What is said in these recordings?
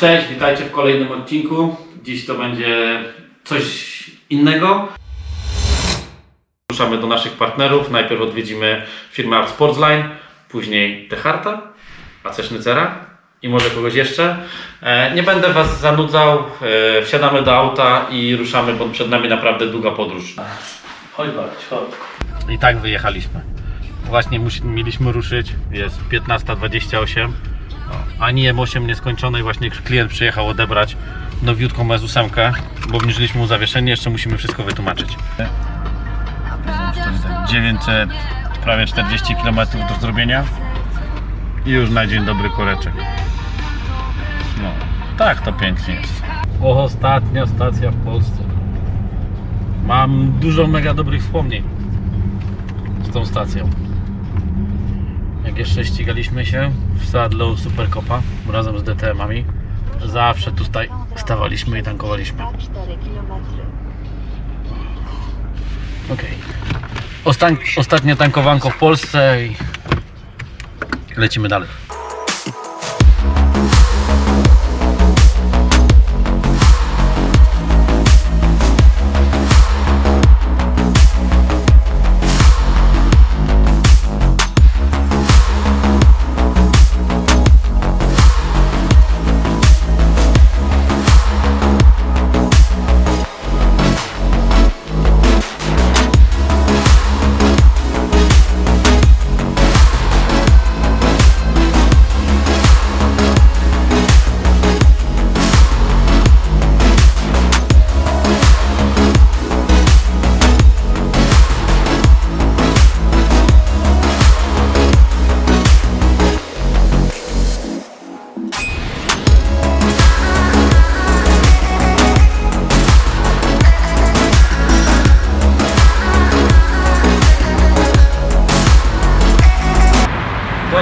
Cześć, witajcie w kolejnym odcinku. Dziś to będzie coś innego. Ruszamy do naszych partnerów. Najpierw odwiedzimy firmę Art Sportsline, później Teharta, AC Sznycera i może kogoś jeszcze. E, nie będę Was zanudzał. E, wsiadamy do auta i ruszamy, bo przed nami naprawdę długa podróż. Chodź, chodź. I tak wyjechaliśmy. Właśnie mieliśmy ruszyć. Jest 15.28. Ani M8 nieskończonej, właśnie klient przyjechał odebrać nowiutką S8, bo obniżyliśmy mu zawieszenie, jeszcze musimy wszystko wytłumaczyć. 900, prawie 40 km do zrobienia i już na dzień dobry koreczek. No, tak to pięknie jest. Ostatnia stacja w Polsce. Mam dużo mega dobrych wspomnień z tą stacją. Jak jeszcze ścigaliśmy się w Sadlu Supercopa razem z DTM-ami, zawsze tutaj stawaliśmy i tankowaliśmy. 4 km. Okej. Ostan- ostatnie tankowanko w Polsce i lecimy dalej.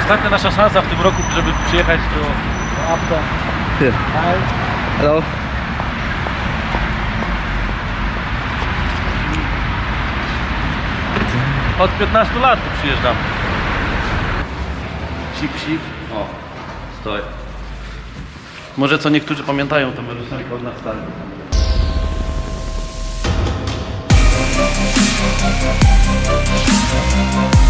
Ostatnia nasza szansa w tym roku, żeby przyjechać do, do Apta. Here. Hello. Od 15 lat tu przyjeżdżam. Sip, sip. O, stoi. Może co niektórzy pamiętają, to Marusenka od nas stary.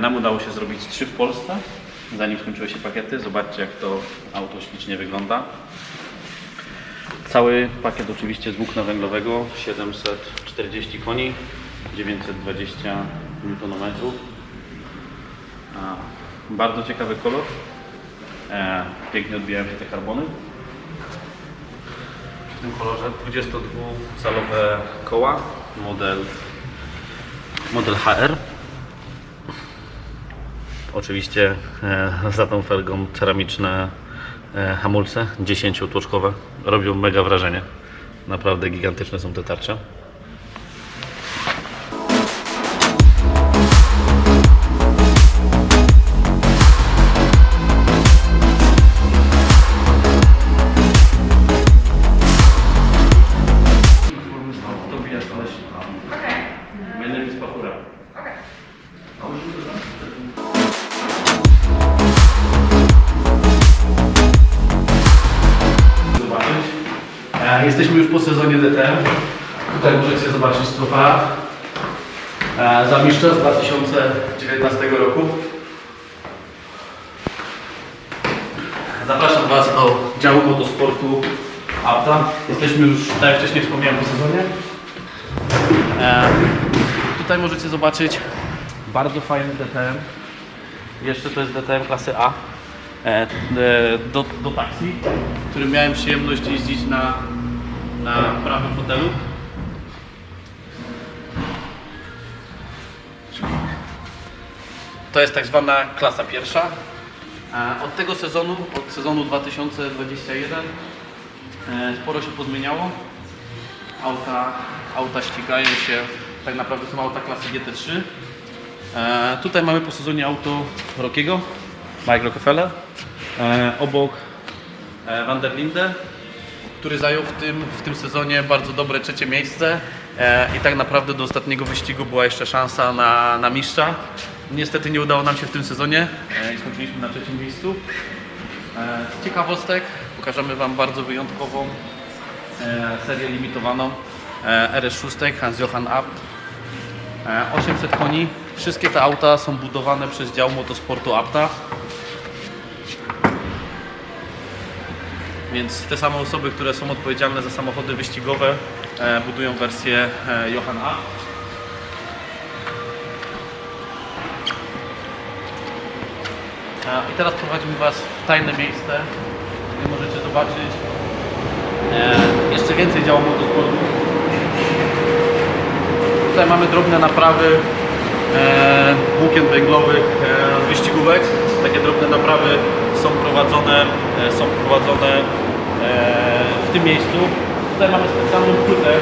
Nam udało się zrobić trzy w Polsce, zanim skończyły się pakiety. Zobaczcie, jak to auto ślicznie wygląda. Cały pakiet oczywiście z włókna węglowego, 740 koni, 920 Nm. Bardzo ciekawy kolor. E, Pięknie odbijają się te karbony. W tym kolorze 22-calowe koła, model, model HR. Oczywiście e, za tą felgą ceramiczne e, hamulce 10-tłoczkowe robią mega wrażenie. Naprawdę gigantyczne są te tarcze. E, zamiszcza z 2019 roku. Zapraszam Was do działu motosportu Apta. Jesteśmy już, tak jak wcześniej wspomniałem, po sezonie. E, tutaj możecie zobaczyć bardzo fajny DTM. Jeszcze to jest DTM klasy A. E, e, do, do taksi, którym miałem przyjemność jeździć na, na prawym fotelu. To jest tak zwana klasa pierwsza. Od tego sezonu, od sezonu 2021 e, sporo się pozmieniało. Auta, auta ścigają się, tak naprawdę są auta klasy GT3. E, tutaj mamy po sezonie auto Rockiego, Mike Rockefeller. E, obok Van der Linde, który zajął w tym, w tym sezonie bardzo dobre trzecie miejsce. I tak naprawdę do ostatniego wyścigu była jeszcze szansa na, na mistrza. Niestety nie udało nam się w tym sezonie e, i skończyliśmy na trzecim miejscu. E, Z ciekawostek pokażemy Wam bardzo wyjątkową e, serię limitowaną e, RS6 Hans-Johann Abt. E, 800 koni. Wszystkie te auta są budowane przez dział motosportu Apta. Więc te same osoby, które są odpowiedzialne za samochody wyścigowe, budują wersję Johann A. I teraz prowadzimy Was w tajne miejsce, gdzie możecie zobaczyć e, jeszcze więcej działu motosportu. Tutaj mamy drobne naprawy e, włókien węglowych e, wyścigówek. Takie drobne naprawy są prowadzone, są prowadzone w tym miejscu. Tutaj mamy specjalną płytę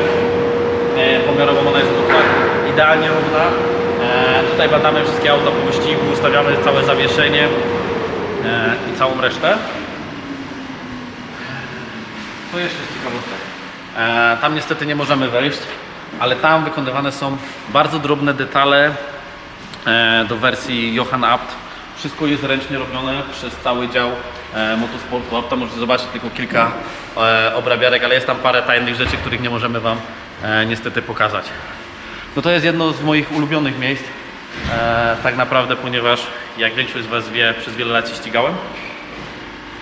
pomiarową, ona jest dokładnie idealnie równa. E, tutaj badamy wszystkie auta po wyścigu, ustawiamy całe zawieszenie e, i całą resztę. To jeszcze jest ciekawostek. Tam niestety nie możemy wejść, ale tam wykonywane są bardzo drobne detale e, do wersji Johann Abt. Wszystko jest ręcznie robione przez cały dział motosportu Apta. Możecie zobaczyć tylko kilka obrabiarek, ale jest tam parę tajnych rzeczy, których nie możemy Wam niestety pokazać. No to jest jedno z moich ulubionych miejsc, e, tak naprawdę, ponieważ jak większość z Was wie, przez wiele lat się ścigałem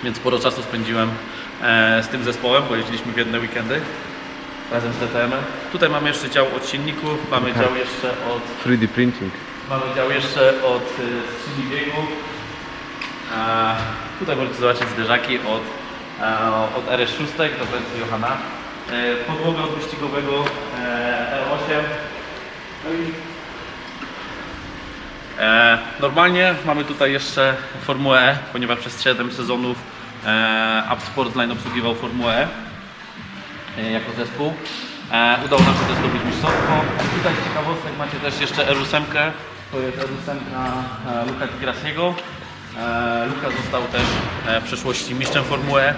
więc sporo czasu spędziłem e, z tym zespołem, bo jeździliśmy w jedne weekendy razem z DTM-em. Tutaj mamy jeszcze dział od silników, mamy dział jeszcze od 3D printing. Mamy dział jeszcze od y, skrzyni biegu. A tutaj możecie zobaczyć zderzaki od, e, od RS6 do wersji Johana. E, Podłoga od wyścigowego e, R8. E, normalnie mamy tutaj jeszcze Formułę E, ponieważ przez 7 sezonów e, Sportline obsługiwał Formułę E e, jako zespół. E, udało nam się też zdobyć mistrzostwo. Tutaj z ciekawostek macie też jeszcze R8, to jest R8 e, Luka Tigrasiego. Luka został też w przeszłości mistrzem Formuły E.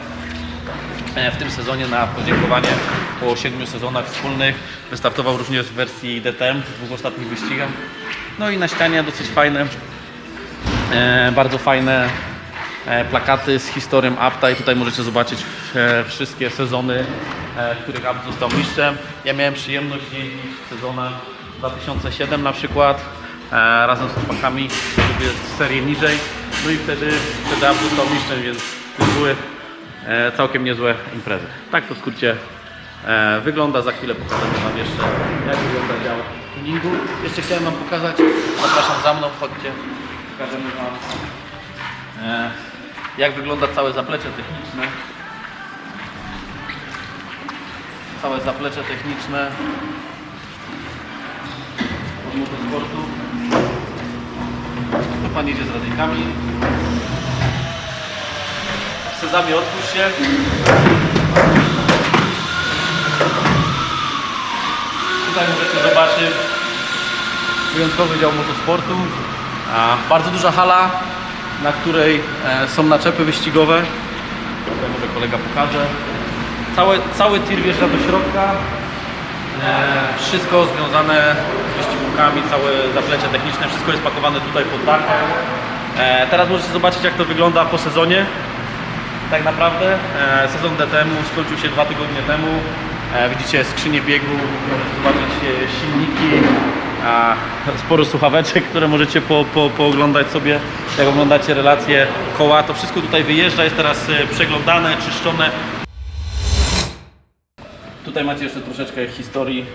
W tym sezonie na podziękowanie po 7 sezonach wspólnych. Wystartował również w wersji DTM w dwóch ostatnich wyścigach. No i na ścianie dosyć fajne, e, bardzo fajne e, plakaty z historią Apta i tutaj możecie zobaczyć e, wszystkie sezony, w których Apt został mistrzem. Ja miałem przyjemność jeździć w sezonach 2007 na przykład razem z chłopakami, lubię serię niżej. No i wtedy, wtedy Apt został mistrzem, więc były całkiem niezłe imprezy. Tak to w skrócie e, wygląda. Za chwilę pokażemy Wam jeszcze, jak wygląda dział tuningu. Jeszcze chciałem Wam pokazać, zapraszam za mną, chodźcie, pokażemy Wam, e, jak wygląda całe zaplecze techniczne. Całe zaplecze techniczne od motosportu. Tu Pan jedzie z radykami. Sezamie, otwórz się. Tutaj możecie zobaczyć wyjątkowy dział motosportu. Bardzo duża hala, na której e, są naczepy wyścigowe. Tutaj może kolega pokaże. Cały, cały tir wjeżdża do środka. E, wszystko związane z wyścigówkami, całe zaplecze techniczne, wszystko jest pakowane tutaj pod dach. E, teraz możecie zobaczyć jak to wygląda po sezonie. Tak naprawdę e, sezon DTM-u skończył się dwa tygodnie temu. E, widzicie skrzynię biegu, możecie zobaczyć e, silniki, sporo słuchaweczek, które możecie po, po, pooglądać sobie, jak oglądacie relacje koła. To wszystko tutaj wyjeżdża, jest teraz przeglądane, czyszczone. Tutaj macie jeszcze troszeczkę historii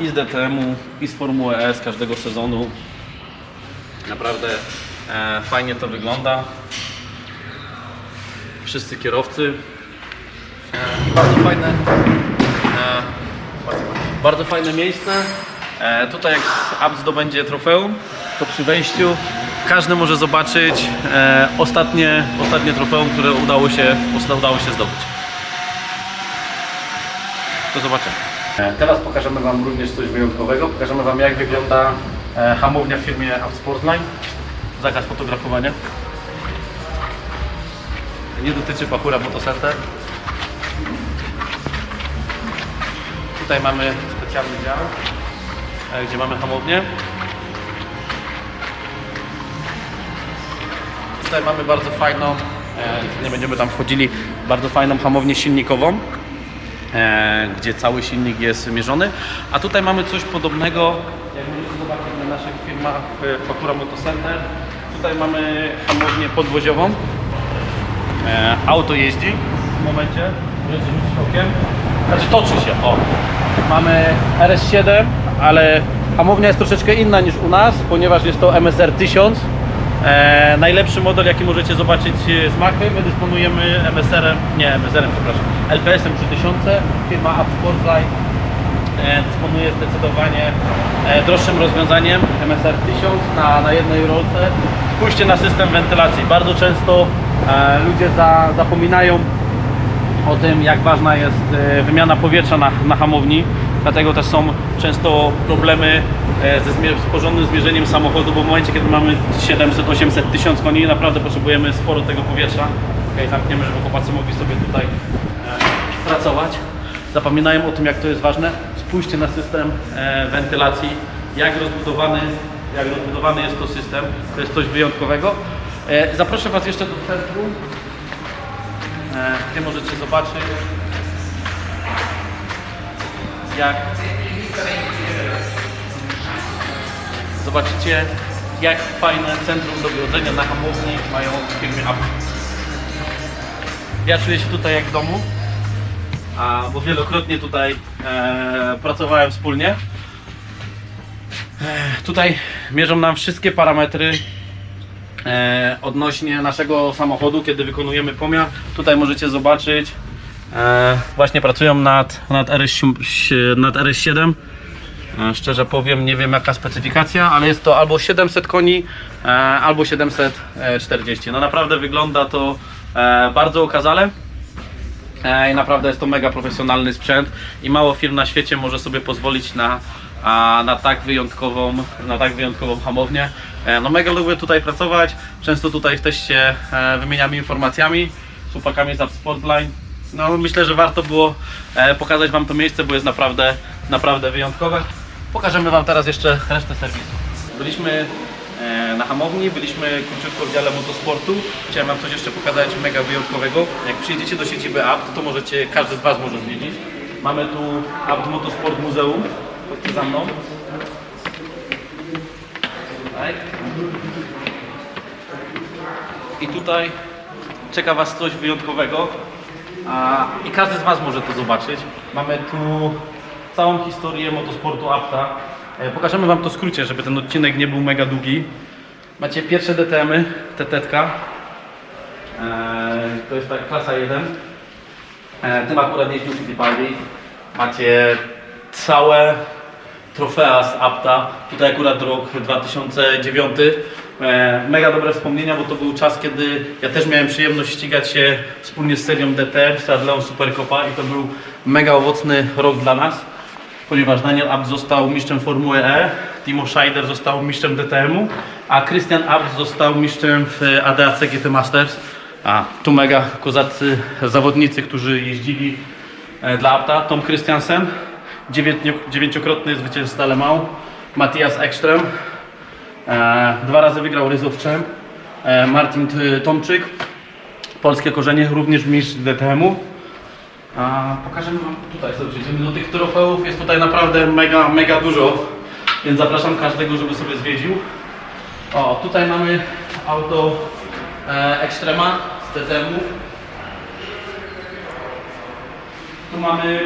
i z DTM-u, i z Formuły E z każdego sezonu. Naprawdę fajnie to wygląda wszyscy kierowcy. E, I bardzo fajne, e, bardzo, fajne miejsce. E, tutaj jak Abt zdobędzie trofeum, to przy wejściu każdy może zobaczyć e, ostatnie, ostatnie trofeum, które udało się, udało się zdobyć. Do zobaczenia. E, Teraz pokażemy Wam również coś wyjątkowego. Pokażemy Wam jak wygląda e, hamownia w firmie Sportsline. Zakaz fotografowania. Nie dotyczy pachura motocenter. Tutaj mamy specjalny dział, e, gdzie mamy hamownię. Tutaj mamy bardzo fajną, e, nie będziemy tam wchodzili, bardzo fajną hamownię silnikową, e, gdzie cały silnik jest mierzony. A tutaj mamy coś podobnego, jak możecie zobaczyć na naszych firmach Fakura Motocenter. Tutaj mamy hamownię podwoziową. E, auto jeździ w momencie, rzucić okiem. Znaczy toczy się, o. Mamy RS7, ale hamownia jest troszeczkę inna niż u nas, ponieważ jest to MSR 1000. E, najlepszy model jaki możecie zobaczyć e, z Machy, my dysponujemy MSR-em, nie MSR-em przepraszam, LPS-em 3000, firma Up Sportsline e, dysponuje zdecydowanie e, droższym rozwiązaniem MSR 1000 na, na jednej rolce. Spójrzcie na system wentylacji. Bardzo często ludzie za, zapominają o tym, jak ważna jest e, wymiana powietrza na, na hamowni. Dlatego też są często problemy e, ze z porządnym zmierzeniem samochodu, bo w momencie, kiedy mamy 700, 800, 1000 koni, naprawdę potrzebujemy sporo tego powietrza. Ok, zamkniemy, żeby chłopacy mogli sobie tutaj e, pracować. Zapominają o tym, jak to jest ważne. Spójrzcie na system e, wentylacji, jak rozbudowany, jak rozbudowany jest to system. To jest coś wyjątkowego. E, zaproszę Was jeszcze do centrum. Gdzie możecie zobaczyć jak zobaczycie jak fajne centrum dowodzenia na hamowni mają w firmie Apple. Ja czuję się tutaj jak w domu, a, bo wielokrotnie tutaj e, pracowałem wspólnie. E, tutaj mierzą nam wszystkie parametry odnośnie naszego samochodu, kiedy wykonujemy pomiar. Tutaj możecie zobaczyć, e, właśnie pracują nad, nad, RS, nad RS7. E, Szczerze powiem, nie wiem jaka specyfikacja, ale jest to albo 700 koni, e, albo 740. No naprawdę wygląda to e, bardzo okazale. E, I naprawdę jest to mega profesjonalny sprzęt i mało firm na świecie może sobie pozwolić na, a, na, tak, wyjątkową, na tak wyjątkową hamownię. E, No mega lubię tutaj pracować, często tutaj też się e, wymieniamy informacjami z chłopakami z Sportline. No myślę, że warto było e, pokazać Wam to miejsce, bo jest naprawdę, naprawdę wyjątkowe. Pokażemy Wam teraz jeszcze resztę serwisu. Byliśmy na hamowni, byliśmy króciutko w dziale motosportu. Chciałem Wam coś jeszcze pokazać mega wyjątkowego. Jak przyjedziecie do siedziby Apt, to możecie, każdy z Was może zwiedzić. Mamy tu Apt Motosport Muzeum. Za mną. Tak. I tutaj czeka Was coś wyjątkowego. A, I każdy z Was może to zobaczyć. Mamy tu całą historię motosportu Apta. E, Pokażemy Wam to w skrócie, żeby ten odcinek nie był mega długi. Macie pierwsze DTM-y, TT. E, to jest ta klasa 1. E, tym akurat jeździł Fittipaldi. Macie całe trofea z Apta. Tutaj akurat rok 2009. E, Mega dobre wspomnienia, bo to był czas, kiedy ja też miałem przyjemność ścigać się wspólnie z serią DTM, z Adleon Supercopa i to był mega owocny rok dla nas, ponieważ Daniel Abt został mistrzem Formuły E, Timo Scheider został mistrzem DTM-u, a Christian Abt został mistrzem w ADAC GT Masters. A tu mega kozacy zawodnicy, którzy jeździli e, dla Apta, Tom Christiansen, dziewięciokrotny zwycięzca Le Mans, Matthias Ekström, e, dwa razy wygrał Champ, e, Martin Tomczyk, polskie korzenie, również mistrz DTM-u. Pokażemy Wam tutaj sobie przejdziemy do tych trofeów, jest tutaj naprawdę mega, mega dużo, więc zapraszam każdego, żeby sobie zwiedził. O, tutaj mamy auto e, Extrema z DTM-u. Tu mamy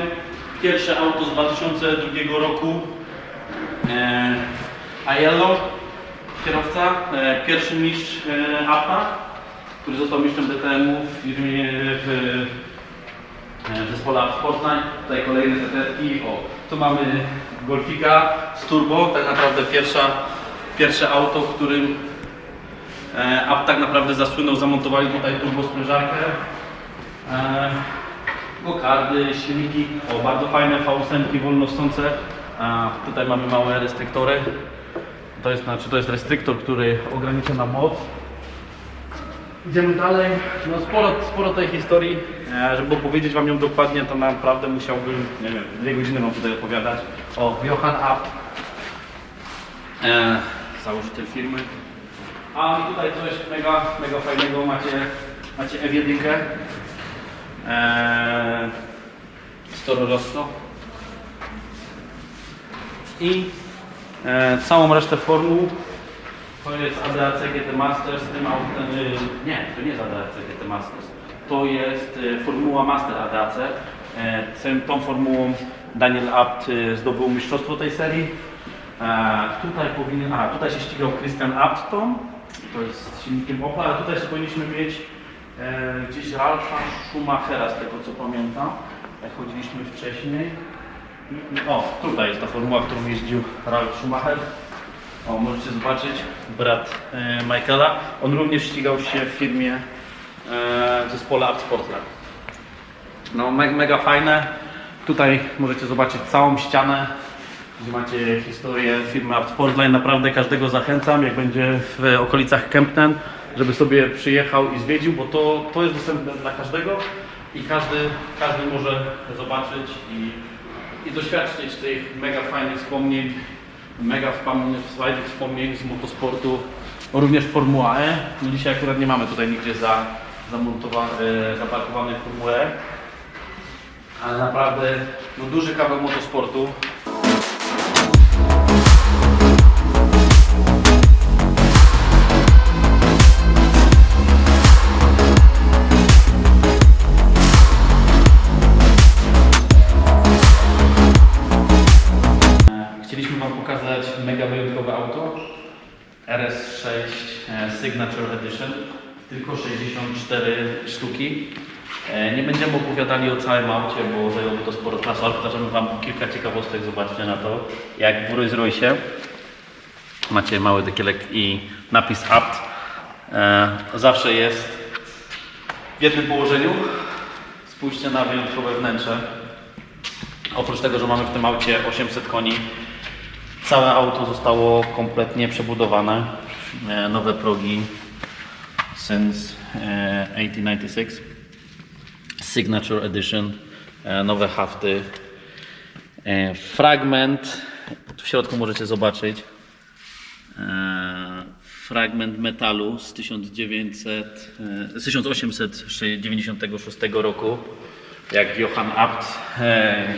pierwsze auto z 2002 roku. E, Aiello, kierowca, e, pierwszy mistrz e, APA, który został mistrzem DTM-u w firmie w, e, zespole Up Sportline. Tutaj kolejne zetki. O, tu mamy Golfika z turbo, tak naprawdę pierwsza, pierwsze auto, w którym E, a tak naprawdę zasłynął, zamontowali tutaj turbosprężarkę. E, Gokardy, silniki, o bardzo fajne V8 wolnosące. A tutaj mamy małe restryktory. To jest, znaczy, to jest restryktor, który ogranicza nam moc. Idziemy dalej. No sporo, sporo tej historii. E, żeby opowiedzieć Wam ją dokładnie, to naprawdę musiałbym, nie wiem, dwie godziny Wam tutaj opowiadać. O, Johan App, e, założyciel firmy. A tutaj coś mega, mega fajnego macie, macie E1. E, Toro Rosso. I e, całą resztę formuł to jest ADAC GT Masters tym autem. y, Nie, to nie jest ADAC GT Masters. To jest y, formuła Master ADAC. E, tym- Tą formułą Daniel Abt y, zdobył mistrzostwo tej serii. E, Tutaj powinien. A, tutaj się ścigał Christian Abton. To jest silnikiem Opla, ale tutaj jeszcze powinniśmy mieć gdzieś Ralfa Schumachera, z tego co pamiętam. Jak chodziliśmy wcześniej. O, tutaj jest ta formuła, którą jeździł Ralf Schumacher. O, możecie zobaczyć, brat e, Michaela. On również ścigał się w firmie e, w zespole Art Sportland. No, me, mega fajne. Tutaj możecie zobaczyć całą ścianę, gdzie macie historię firmy Art Sportline. Naprawdę każdego zachęcam, jak będzie w okolicach Kempten, żeby sobie przyjechał i zwiedził, bo to, to jest dostępne dla każdego i każdy, każdy może zobaczyć i, i doświadczyć tych mega fajnych wspomnień, mega fajnych wspomnień z motosportu, również Formuła E. No dzisiaj akurat nie mamy tutaj nigdzie za, e, zaparkowanej Formuły E, ale naprawdę no, duży kawał motosportu. Signature Edition, tylko 64 sztuki. E, Nie będziemy opowiadali o całym aucie, bo zajęłoby to sporo czasu, ale pokażemy Wam kilka ciekawostek, zobaczcie na to, jak w Rolls macie mały dekielek i napis Apt. E, Zawsze jest w jednym położeniu. Spójrzcie na wyjątkowe wnętrze. Oprócz tego, że mamy w tym aucie 800 koni, całe auto zostało kompletnie przebudowane. E, Nowe progi since e, 1896. Signature Edition, e, nowe hafty. E, Fragment, w środku możecie zobaczyć. E, Fragment metalu z 1900, e, z 1896 roku, jak Johann Abt e,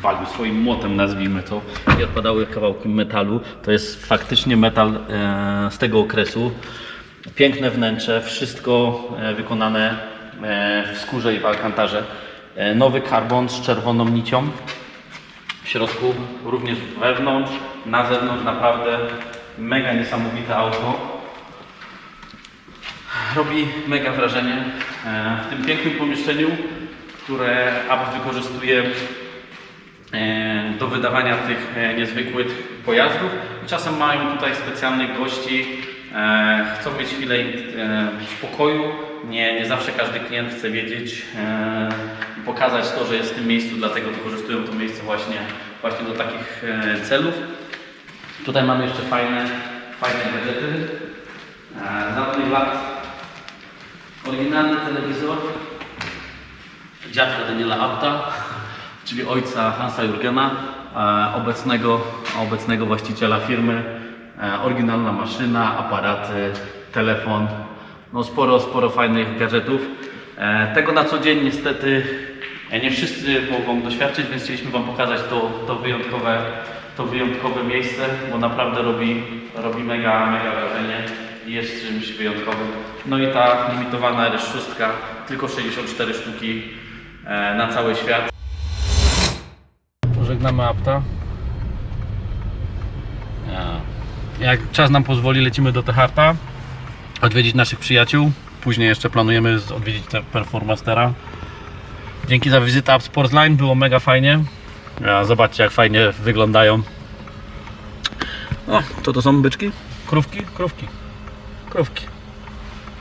walił swoim młotem, nazwijmy to, i odpadały kawałki metalu. To jest faktycznie metal e, z tego okresu. Piękne wnętrze, wszystko e, wykonane e, w skórze i w alkantarze. Nowy karbon z czerwoną nicią. W środku, również wewnątrz, na zewnątrz, naprawdę mega niesamowite auto. Robi mega wrażenie w tym pięknym pomieszczeniu, które Abt wykorzystuje do wydawania tych e, niezwykłych pojazdów. Czasem mają tutaj specjalnych gości, e, chcą mieć chwilę e, spokoju. Nie, nie zawsze każdy klient chce wiedzieć e, i pokazać to, że jest w tym miejscu, dlatego wykorzystują to miejsce właśnie, właśnie do takich e, celów. Tutaj mamy jeszcze fajne, fajne gadżety. E, z dawnych lat oryginalny telewizor dziadka Daniela Abta, czyli ojca Hansa Jurgena, e, obecnego, obecnego właściciela firmy. E, Oryginalna maszyna, aparaty, telefon, no sporo, sporo fajnych gadżetów. E, Tego na co dzień niestety nie wszyscy mogą doświadczyć, więc chcieliśmy Wam pokazać to, to, wyjątkowe, to wyjątkowe miejsce, bo naprawdę robi, robi mega, mega wrażenie i jest czymś wyjątkowym. No i ta limitowana RS6, tylko 64 sztuki na cały świat. Pożegnamy apta. Jak czas nam pozwoli, lecimy do Teharta, odwiedzić naszych przyjaciół. Później jeszcze planujemy odwiedzić te Performastera. Dzięki za wizytę App Sportsline, było mega fajnie. Zobaczcie jak fajnie wyglądają. O, co to są byczki? Krówki? Krówki. Krówki.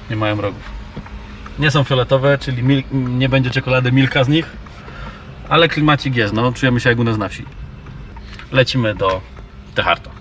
Nie mają rogów. Nie są fioletowe, czyli nie będzie czekolady Milka z nich, ale klimacik jest, no czujemy się jak u nas na wsi. Lecimy do Teharta.